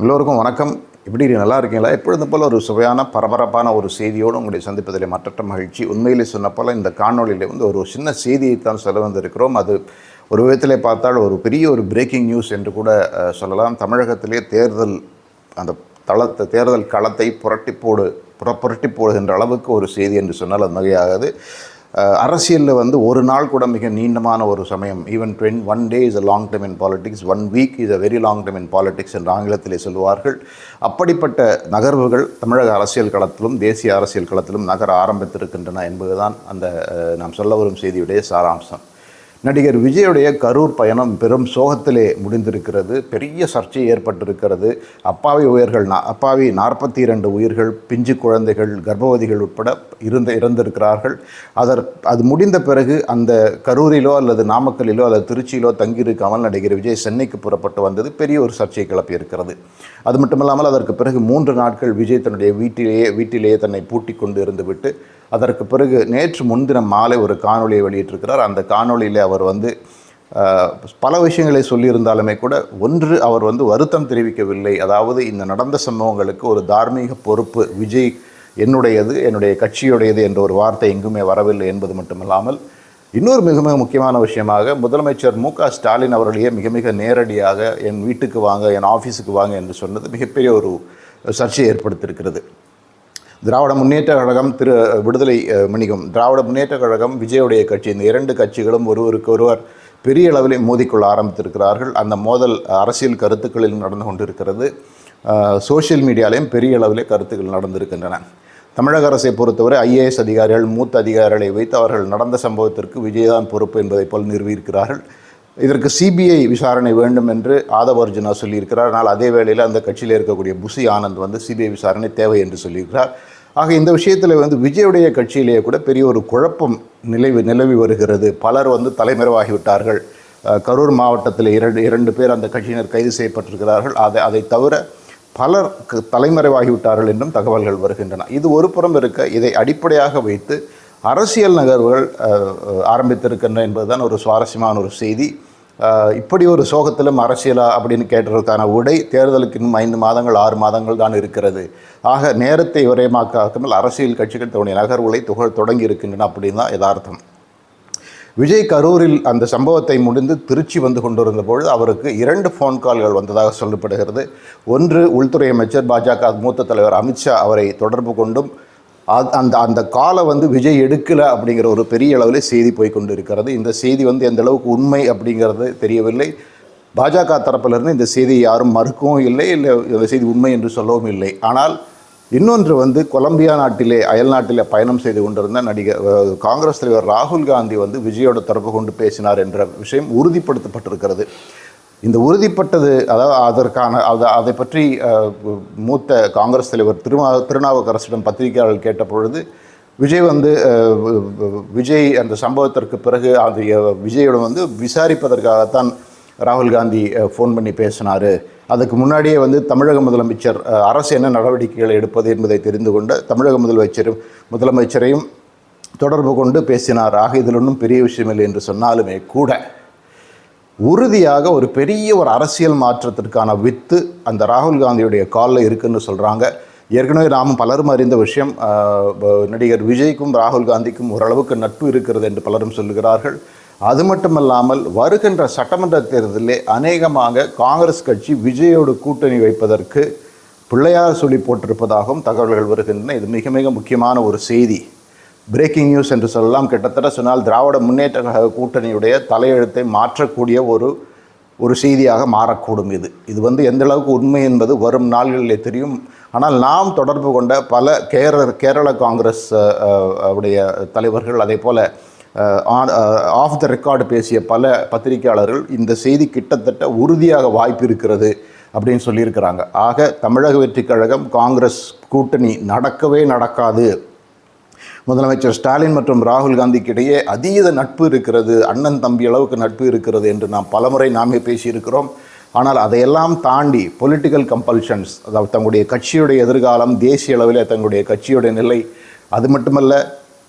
எல்லோருக்கும் வணக்கம். எப்படி நல்லா இருக்கீங்களா? எப்பொழுதும் போல் ஒரு சுவையான பரபரப்பான ஒரு செய்தியோடு உங்களை சந்திப்பதில் மற்ற மகிழ்ச்சி. உண்மையிலே சொன்னப்போல் இந்த காணொலியில் வந்து ஒரு சின்ன செய்தியை தான் சொல்ல வந்திருக்கிறோம். அது ஒரு விதத்தில் பார்த்தால் ஒரு பெரிய ஒரு பிரேக்கிங் நியூஸ் என்று கூட சொல்லலாம். தமிழகத்திலே தேர்தல் அந்த தளத்தை தேர்தல் களத்தை புரட்டி போடு புற புரட்டி போடுகின்ற அளவுக்கு ஒரு செய்தி என்று சொன்னால் அது மிகையாகாது. அரசியலில் வந்து ஒரு நாள் கூட மிக நீண்டமான ஒரு சமயம். Even டுவென் one day is a long time in politics one week is a very long time in politics என்று ஆங்கிலத்திலே சொல்லுவார்கள். அப்படிப்பட்ட நகர்வுகள் தமிழக அரசியல் களத்திலும் தேசிய அரசியல் களத்திலும் நகர ஆரம்பித்திருக்கின்றன என்பதுதான் அந்த நாம் சொல்ல வரும் செய்தியுடைய சாராம்சம். நடிகர் விஜயுடைய கரூர் பயணம் பெரும் சோகத்திலே முடிந்திருக்கிறது. பெரிய சர்ச்சை ஏற்பட்டிருக்கிறது. அப்பாவி உயிர்கள் அப்பாவி நாற்பத்தி இரண்டு உயிர்கள் பிஞ்சு குழந்தைகள் கர்ப்பவதிகள் உட்பட இருந்த இறந்திருக்கிறார்கள். அதற் அது முடிந்த பிறகு அந்த கரூரிலோ அல்லது நாமக்கல்லிலோ அல்லது திருச்சியிலோ தங்கியிருக்காமல் நடிகர் விஜய் சென்னைக்கு புறப்பட்டு வந்தது பெரிய ஒரு சர்ச்சையை கிளப்பியிருக்கிறது. அது மட்டுமல்லாமல் அதற்கு பிறகு மூன்று நாட்கள் விஜய் தன்னுடைய வீட்டிலேயே வீட்டிலேயே தன்னை பூட்டி கொண்டு இருந்துவிட்டு அதற்கு பிறகு நேற்று முன்தினம் மாலை ஒரு காணொளியை வெளியிட்டிருக்கிறார். அந்த காணொலியில் அவர் வந்து பல விஷயங்களை சொல்லியிருந்தாலுமே கூட ஒன்று அவர் வந்து வருத்தம் தெரிவிக்கவில்லை. அதாவது இந்த நடந்த சம்பவங்களுக்கு ஒரு தார்மீக பொறுப்பு விஜய் என்னுடையது என்னுடைய கட்சியுடையது என்ற ஒரு வார்த்தை எங்குமே வரவில்லை என்பது மட்டுமல்லாமல் இன்னொரு மிக மிக முக்கியமான விஷயமாக முதலமைச்சர் மு க ஸ்டாலின் அவர்களையே மிக மிக நேரடியாக என் வீட்டுக்கு வாங்க என் ஆஃபீஸுக்கு வாங்க என்று சொன்னது மிகப்பெரிய ஒரு சர்ச்சையை ஏற்படுத்தியிருக்கிறது. திராவிட முன்னேற்ற கழகம் திரு விடுதலை மணிகம் திராவிட முன்னேற்ற கழகம் விஜயுடைய கட்சி இந்த இரண்டு கட்சிகளும் ஒருவருக்கு ஒருவர் பெரிய அளவில் மோதிக்கொள்ள ஆரம்பித்திருக்கிறார்கள். அந்த மோதல் அரசியல் கருத்துக்களில் நடந்து கொண்டிருக்கிறது. சோஷியல் மீடியாலையும் பெரிய அளவிலே கருத்துக்கள் நடந்திருக்கின்றன. தமிழக அரசை பொறுத்தவரை ஐஏஎஸ் அதிகாரிகள் மூத்த அதிகாரிகளை வைத்து அவர்கள் நடந்த சம்பவத்திற்கு விஜயதான் பொறுப்பு என்பதைப் போல் நிறுவியிருக்கிறார்கள். இதற்கு சிபிஐ விசாரணை வேண்டும் என்று ஆதவர்ஜுனா சொல்லியிருக்கிறார். ஆனால் அதே வேளையில் அந்த கட்சியில் இருக்கக்கூடிய புசி ஆனந்த் வந்து சிபிஐ விசாரணை தேவை என்று சொல்லியிருக்கிறார். ஆக இந்த விஷயத்தில் வந்து விஜயுடைய கட்சியிலேயே கூட பெரிய ஒரு குழப்பம் நிலவி நிலவி வருகிறது. பலர் வந்து தலைமறைவாகிவிட்டார்கள் கரூர் மாவட்டத்தில் இரண்டு இரண்டு பேர் அந்த கட்சியினர் கைது செய்யப்பட்டிருக்கிறார்கள். அதை அதை தவிர பலர் தலைமறைவாகிவிட்டார்கள் என்றும் தகவல்கள் வருகின்றன. இது ஒரு புறம் இருக்க இதை அடிப்படையாக வைத்து அரசியல் நகர்வுகள் ஆரம்பித்திருக்கின்றன என்பதுதான் ஒரு சுவாரஸ்யமான ஒரு செய்தி. இப்படி ஒரு சோகத்திலும் அரசியலா அப்படின்னு கேட்டதற்கான உடை தேர்தலுக்கு இன்னும் ஐந்து மாதங்கள் ஆறு மாதங்கள் தான் இருக்கிறது. ஆக நேரத்தை விரயமாக்காமல் அரசியல் கட்சிகள் தன்னுடைய நகர்வுகளை துகள் தொடங்கி இருக்கின்றன அப்படின்னு தான் யதார்த்தம். விஜய் கரூரில் அந்த சம்பவத்தை முடிந்து திருச்சி வந்து கொண்டிருந்த பொழுது அவருக்கு இரண்டு ஃபோன் கால்கள் வந்ததாக சொல்லப்படுகிறது. ஒன்று உள்துறை அமைச்சர் பாஜக மூத்த தலைவர் அமித்ஷா அவரை தொடர்பு கொண்டும் அது அந்த அந்த காலை வந்து விஜய் எடுக்கலை அப்படிங்கிற ஒரு பெரிய அளவில் செய்தி போய் கொண்டு இருக்கிறது இந்த செய்தி வந்து எந்த அளவுக்கு உண்மை அப்படிங்கிறது தெரியவில்லை. பாஜக தரப்பிலிருந்து இந்த செய்தியை யாரும் மறுக்கவும் இல்லை இல்லை இந்த செய்தி உண்மை என்று சொல்லவும் இல்லை. ஆனால் இன்னொன்று வந்து கொலம்பியா நாட்டிலே அயல் நாட்டிலே பயணம் செய்து கொண்டிருந்த நடிகர் காங்கிரஸ் தலைவர் ராகுல் காந்தி வந்து விஜயோட தரப்பு கொண்டு பேசினார் என்ற விஷயம் உறுதிப்படுத்தப்பட்டிருக்கிறது. இந்த உறுதிப்பட்டது அதாவது அதற்கான அதை அதை பற்றி மூத்த காங்கிரஸ் தலைவர் திருமா திருநாவுக்கரசிடம் பத்திரிகையாளர்கள் கேட்ட பொழுது விஜய் வந்து விஜய் அந்த சம்பவத்திற்கு பிறகு அது அஹ், விஜயிடம் வந்து விசாரிப்பதற்காகத்தான் ராகுல் காந்தி ஃபோன் பண்ணி பேசினார். அதுக்கு முன்னாடியே வந்து தமிழக முதலமைச்சர் அரசு என்ன நடவடிக்கைகளை எடுப்பது என்பதை தெரிந்து கொண்ட தமிழக முதலமைச்சரும் முதலமைச்சரையும் தொடர்பு கொண்டு பேசினார். ஆக இதில் ஒன்றும் பெரிய விஷயமில்லை என்று சொன்னாலுமே கூட உறுதியாக ஒரு பெரிய ஒரு அரசியல் மாற்றத்திற்கான வித்து அந்த ராகுல் காந்தியுடைய காலில் இருக்குன்னு சொல்கிறாங்க ஏற்கனவே நாம் பலரும் அறிந்த விஷயம் நடிகர் விஜய்க்கும் ராகுல் காந்திக்கும் ஓரளவுக்கு நட்பு இருக்கிறது என்று பலரும் சொல்லுகிறார்கள். அது மட்டுமல்லாமல் வருகின்ற சட்டமன்ற தேர்தலிலே அநேகமாக காங்கிரஸ் கட்சி விஜயோடு கூட்டணி வைப்பதற்கு பிள்ளையார் சொல்லி போட்டிருப்பதாகவும் தகவல்கள் வருகின்றன. இது மிக மிக முக்கியமான ஒரு செய்தி. பிரேக்கிங் நியூஸ் என்று சொல்லலாம். கிட்டத்தட்ட சொன்னால் திராவிட முன்னேற்ற கழக கூட்டணியுடைய தலையெழுத்தை மாற்றக்கூடிய ஒரு ஒரு செய்தியாக மாறக்கூடும் இது. இது வந்து எந்த அளவுக்கு உண்மை என்பது வரும் நாள்களிலே தெரியும். ஆனால் நாம் தொடர்பு கொண்ட பல கேரள கேரள காங்கிரஸ் உடைய தலைவர்கள் அதே போல் ஆஃப் த ரெக்கார்டு பேசிய பல பத்திரிகையாளர்கள் இந்த செய்தி கிட்டத்தட்ட உறுதியாக வாய்ப்பு இருக்கிறது அப்படின்னு சொல்லியிருக்கிறாங்க. ஆக தமிழக வெற்றிக் கழகம் காங்கிரஸ் கூட்டணி நடக்கவே நடக்காது. முதலமைச்சர் ஸ்டாலின் மற்றும் ராகுல் காந்திக்கு இடையே அதீத நட்பு இருக்கிறது அண்ணன் தம்பி அளவுக்கு நட்பு இருக்கிறது என்று நாம் பலமுறை நாமே பேசியிருக்கிறோம். ஆனால் அதையெல்லாம் தாண்டி பொலிட்டிக்கல் கம்பல்ஷன்ஸ் அதாவது தங்களுடைய கட்சியுடைய எதிர்காலம் தேசிய அளவில் தங்களுடைய கட்சியுடைய நிலை அது மட்டுமல்ல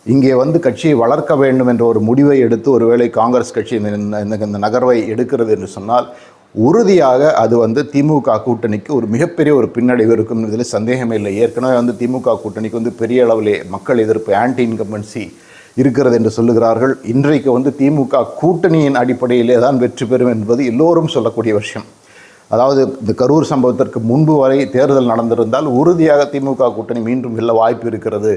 இங்கே வந்து கட்சியை வளர்க்க வேண்டும் என்ற ஒரு முடிவை எடுத்து ஒருவேளை காங்கிரஸ் கட்சி இந்த இந்த- இந்த நகர்வை எடுக்கிறது என்று சொன்னால் உறுதியாக அது வந்து திமுக கூட்டணிக்கு ஒரு மிகப்பெரிய ஒரு பின்னடைவு இருக்கும். இதில் சந்தேகமே இல்லை. ஏற்கனவே வந்து திமுக கூட்டணிக்கு வந்து பெரிய அளவிலே மக்கள் எதிர்ப்பு ஆன்டி இன்கம்பன்சி இருக்கிறது என்று சொல்லுகிறார்கள். இன்றைக்கு வந்து திமுக கூட்டணியின் அடிப்படையிலே தான் வெற்றி பெறும் என்பது எல்லோரும் சொல்லக்கூடிய விஷயம். அதாவது இந்த கரூர் சம்பவத்திற்கு முன்பு வரை தேர்தல் நடந்திருந்தால் உறுதியாக திமுக கூட்டணி மீண்டும் வெல்ல வாய்ப்பு இருக்கிறது.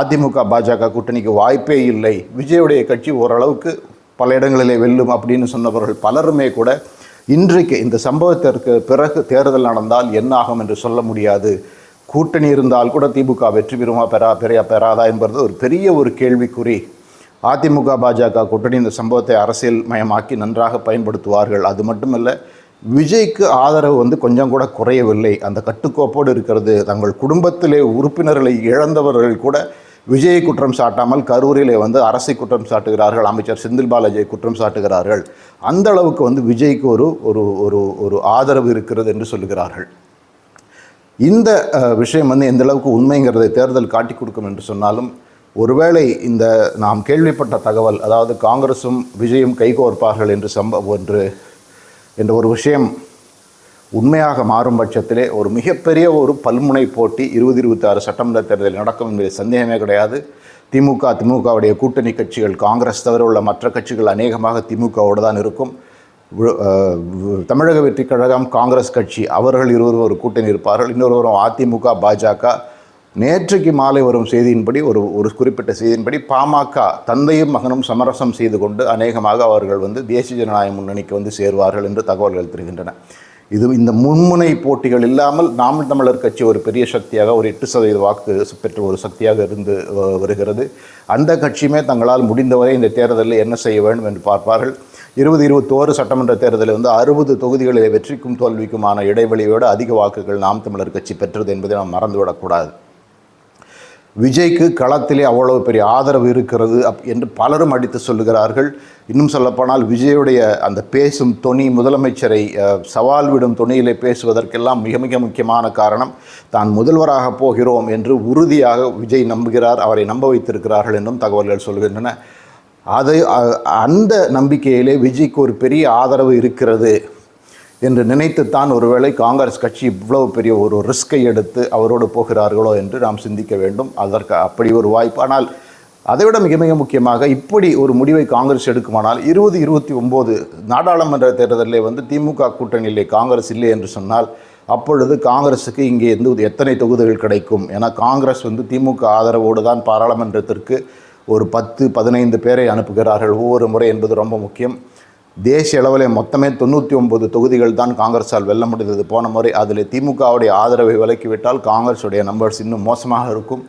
அதிமுக பாஜக கூட்டணிக்கு வாய்ப்பே இல்லை. விஜயுடைய கட்சி ஓரளவுக்கு பல இடங்களிலே வெல்லும் அப்படின்னு சொன்னவர்கள் பலருமே கூட இன்றைக்கு இந்த சம்பவத்திற்கு பிறகு தேர்தல் நடந்தால் என்ன ஆகும் என்று சொல்ல முடியாது. கூட்டணி இருந்தால் கூட திமுக வெற்றி பெறுமா பெறா பெரிய பெறாதா என்பது ஒரு பெரிய ஒரு கேள்விக்குறி. அதிமுக பாஜக கூட்டணி இந்த சம்பவத்தை அரசியல் மயமாக்கி நன்றாக பயன்படுத்துவார்கள். அது மட்டுமல்ல விஜய்க்கு ஆதரவு வந்து கொஞ்சம் கூட குறையவில்லை. அந்த கட்டுக்கோப்போடு இருக்கிறது தங்கள் குடும்பத்திலே உறுப்பினர்களை இழந்தவர்கள் கூட விஜயை குற்றம் சாட்டாமல் கரூரிலே வந்து அரசை குற்றம் சாட்டுகிறார்கள் அமைச்சர் செந்தில் பாலாஜியை குற்றம் சாட்டுகிறார்கள். அந்த அளவுக்கு வந்து விஜய்க்கு ஒரு ஒரு ஒரு ஒரு ஆதரவு இருக்கிறது என்று சொல்லுகிறார்கள். இந்த விஷயம் வந்து எந்த அளவுக்கு உண்மைங்கிறதை தேர்தல் காட்டி கொடுக்கும் என்று சொன்னாலும் ஒருவேளை இந்த நாம் கேள்விப்பட்ட தகவல் அதாவது காங்கிரஸும் விஜயும் கைகோர்ப்பார்கள் என்று சம்பவம் என்று என்ற ஒரு விஷயம் உண்மையாக மாறும் பட்சத்திலே ஒரு மிகப்பெரிய ஒரு பல்முனை போட்டி இருபது இருபத்தாறு சட்டமன்ற தேர்தலில் நடக்கும் என்பதில் சந்தேகமே கிடையாது. திமுக திமுகவுடைய கூட்டணி கட்சிகள் காங்கிரஸ் தவிர உள்ள மற்ற கட்சிகள் அநேகமாக திமுகவோடு தான் இருக்கும். தமிழக வெற்றி கழகம் காங்கிரஸ் கட்சி அவர்கள் இருவரும் ஒரு கூட்டணி இருப்பார்கள். இன்னொருவரும் அதிமுக பாஜக. நேற்றைக்கு மாலை வரும் செய்தியின்படி ஒரு ஒரு குறிப்பிட்ட செய்தியின்படி பாமக தந்தையும் மகனும் சமரசம் செய்து கொண்டு அநேகமாக அவர்கள் வந்து தேசிய ஜனநாயக முன்னணிக்கு வந்து சேருவார்கள் என்று தகவல்கள் தெரிகின்றன. இது இந்த முன்முனை போட்டிகள் இல்லாமல் நாம் தமிழர் கட்சி ஒரு பெரிய சக்தியாக ஒரு எட்டு சதவீத வாக்கு பெற்ற ஒரு சக்தியாக இருந்து வருகிறது. அந்த கட்சியுமே தங்களால் முடிந்தவரை இந்த தேர்தலில் என்ன செய்ய வேண்டும் என்று பார்ப்பார்கள். இருபது இருபத்தோரு சட்டமன்ற தேர்தலில் வந்து அறுபது தொகுதிகளில் வெற்றிக்கும் தோல்விக்குமான இடைவெளியோடு அதிக வாக்குகள் நாம் தமிழர் கட்சி பெற்றது என்பதை நாம் மறந்துவிடக்கூடாது. விஜய்க்கு களத்திலே அவ்வளவு பெரிய ஆதரவு இருக்கிறது அப் என்று பலரும் அடித்து சொல்லுகிறார்கள். இன்னும் சொல்லப்போனால் விஜயுடைய அந்த பேசும் துணி முதலமைச்சரை சவால் விடும் துணியிலே பேசுவதற்கெல்லாம் மிக மிக முக்கியமான காரணம் தான் முதல்வராக போகிறோம் என்று உறுதியாக விஜய் நம்புகிறார் அவரை நம்ப வைத்திருக்கிறார்கள் என்றும் தகவல்கள் சொல்கின்றன. அதை அந்த நம்பிக்கையிலே விஜய்க்கு ஒரு பெரிய ஆதரவு இருக்கிறது. என்று நினைத்துத்தான் ஒருவேளை காங்கிரஸ் கட்சி இவ்வளவு பெரிய ஒரு ரிஸ்கை எடுத்து அவரோடு போகிறார்களோ என்று நாம் சிந்திக்க வேண்டும். அதற்கு அப்படி ஒரு வாய்ப்பு. ஆனால் அதைவிட மிக மிக முக்கியமாக இப்படி ஒரு முடிவை காங்கிரஸ் எடுக்குமானால் இருபது இருபத்தி ஒம்பது நாடாளுமன்ற தேர்தலிலே வந்து திமுக கூட்டணியிலே காங்கிரஸ் இல்லை என்று சொன்னால் அப்பொழுது காங்கிரஸுக்கு இங்கே இருந்து எத்தனை தொகுதிகள் கிடைக்கும்? ஏன்னா காங்கிரஸ் வந்து திமுக ஆதரவோடு தான் பாராளுமன்றத்திற்கு ஒரு பத்து பதினைந்து பேரை அனுப்புகிறார்கள். ஒவ்வொரு முறை என்பது ரொம்ப முக்கியம். தேசிய அளவிலே மொத்தமே தொண்ணூற்றி ஒன்பது தொகுதிகள் தான் காங்கிரஸால் வெல்ல முடிந்தது போன முறை அதில் திமுகவுடைய ஆதரவை விலக்கிவிட்டால் காங்கிரஸுடைய நம்பர்ஸ் இன்னும் மோசமாக இருக்கும்.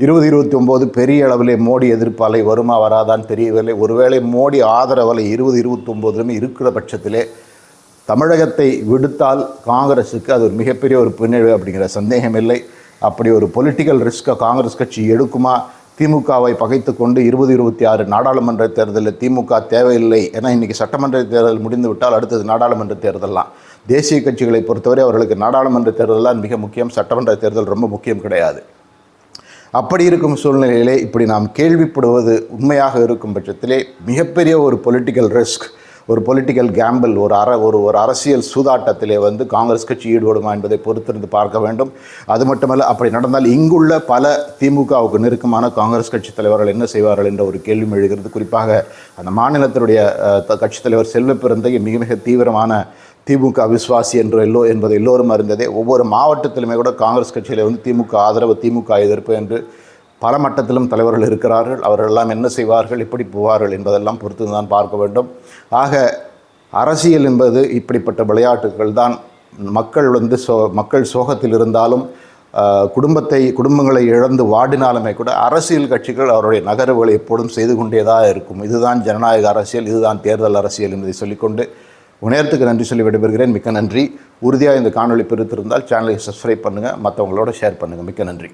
இருபது இருபத்தி ஒம்பது பெரிய அளவிலே மோடி எதிர்ப்பாலை வருமா வராதான்னு தெரியவில்லை. ஒருவேளை மோடி ஆதரவலை இருபது இருபத்தி ஒம்போதுலுமே இருக்கிற பட்சத்திலே தமிழகத்தை விடுத்தால் காங்கிரஸுக்கு அது ஒரு மிகப்பெரிய ஒரு பின்னடைவு அப்படிங்கிற சந்தேகம் இல்லை அப்படி ஒரு பொலிட்டிக்கல் ரிஸ்க்கை காங்கிரஸ் கட்சி எடுக்குமா திமுகவை பகைத்து கொண்டு இருபது இருபத்தி ஆறு நாடாளுமன்ற தேர்தலில் திமுக தேவையில்லை ஏன்னா இன்றைக்கி சட்டமன்ற தேர்தல் முடிந்து விட்டால் அடுத்தது நாடாளுமன்ற தேர்தலாம் தேசிய கட்சிகளை பொறுத்தவரை அவர்களுக்கு நாடாளுமன்ற தேர்தலாம் மிக முக்கியம் சட்டமன்ற தேர்தல் ரொம்ப முக்கியம் கிடையாது. அப்படி இருக்கும் சூழ்நிலையிலே இப்படி நாம் கேள்விப்படுவது உண்மையாக இருக்கும் பட்சத்திலே மிகப்பெரிய ஒரு பொலிட்டிக்கல் ரிஸ்க் ஒரு பொலிட்டிக்கல் கேம்பிள் ஒரு அற ஒரு ஒரு அரசியல் சூதாட்டத்திலே வந்து காங்கிரஸ் கட்சி ஈடுபடுமா என்பதை பொறுத்திருந்து பார்க்க வேண்டும். அது மட்டுமல்ல அப்படி நடந்தால் இங்குள்ள பல திமுகவுக்கு நெருக்கமான காங்கிரஸ் கட்சி தலைவர்கள் என்ன செய்வார்கள் என்ற ஒரு கேள்வி எழுகிறது. குறிப்பாக அந்த மாநிலத்தினுடைய கட்சி கட்சித் தலைவர் செல்வ பிறந்தை மிக மிக தீவிரமான திமுக விஸ்வாசி என்று எல்லோ என்பது எல்லோரும் அறிந்ததே. ஒவ்வொரு மாவட்டத்திலுமே கூட காங்கிரஸ் கட்சியில் வந்து திமுக ஆதரவு திமுக எதிர்ப்பு என்று பல மட்டத்திலும் தலைவர்கள் இருக்கிறார்கள். அவர்கள் எல்லாம் என்ன செய்வார்கள் எப்படி போவார்கள் என்பதெல்லாம் பொறுத்து தான் பார்க்க வேண்டும். ஆக அரசியல் என்பது இப்படிப்பட்ட விளையாட்டுகள் தான் மக்கள் வந்து சோ மக்கள் சோகத்தில் இருந்தாலும் குடும்பத்தை குடும்பங்களை இழந்து வாடினாலுமே கூட அரசியல் கட்சிகள் அவருடைய நகர்வுகளை எப்போதும் செய்து கொண்டேதான் இருக்கும். இதுதான் ஜனநாயக அரசியல் இதுதான் தேர்தல் அரசியல் என்பதை சொல்லிக்கொண்டு உணர்த்துக்கு நன்றி சொல்லி விடைபெறுகிறேன். மிக்க நன்றி. உறுதியாக இந்த காணொளி பெருத்திருந்தால் சேனலை சப்ஸ்கிரைப் பண்ணுங்கள் மற்றவங்களோட ஷேர் பண்ணுங்கள் மிக்க நன்றி.